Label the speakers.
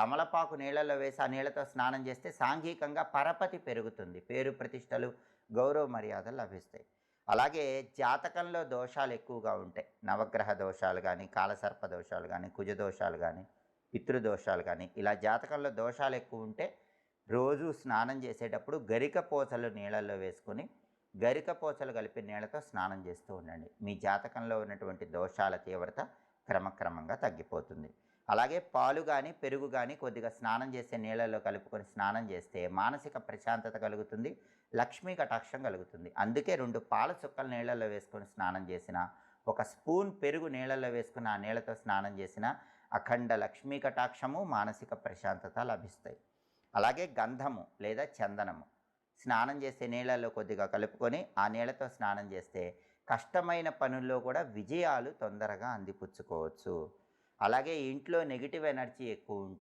Speaker 1: తమలపాకు నీళ్ళల్లో వేసి ఆ నీళ్ళతో స్నానం చేస్తే సాంఘికంగా పరపతి పెరుగుతుంది. పేరు ప్రతిష్టలు గౌరవ మర్యాదలు లభిస్తాయి. అలాగే జాతకంలో దోషాలు ఎక్కువగా ఉంటాయి. నవగ్రహ దోషాలు కానీ కాలసర్ప దోషాలు కానీ కుజ దోషాలు కానీ పితృదోషాలు కానీ ఇలా జాతకంలో దోషాలు ఎక్కువ ఉంటే రోజు స్నానం చేసేటప్పుడు గరిక పోచలు నీళ్ళల్లో వేసుకొని గరిక పోచలు కలిపి నీళ్ళతో స్నానం చేస్తూ ఉండండి. మీ జాతకంలో ఉన్నటువంటి దోషాల తీవ్రత క్రమక్రమంగా తగ్గిపోతుంది. అలాగే పాలు కానీ పెరుగు కానీ కొద్దిగా స్నానం చేసే నీళ్ళల్లో కలుపుకొని స్నానం చేస్తే మానసిక ప్రశాంతత కలుగుతుంది లక్ష్మీ కటాక్షం కలుగుతుంది. అందుకే రెండు పాల చుక్కలు నీళ్ళల్లో వేసుకొని స్నానం చేసిన ఒక స్పూన్ పెరుగు నీళ్ళల్లో వేసుకుని ఆ నీళ్ళతో స్నానం చేసిన అఖండ లక్ష్మీ కటాక్షము మానసిక ప్రశాంతత లభిస్తాయి. అలాగే గంధము లేదా చందనము స్నానం చేసే నీళ్ళల్లో కొద్దిగా కలుపుకొని ఆ నీళ్ళతో స్నానం చేస్తే కష్టమైన పనుల్లో కూడా విజయాలు తొందరగా అందిపుచ్చుకోవచ్చు. అలాగే ఇంట్లో నెగిటివ్ ఎనర్జీ ఎక్కువ ఉంటుంది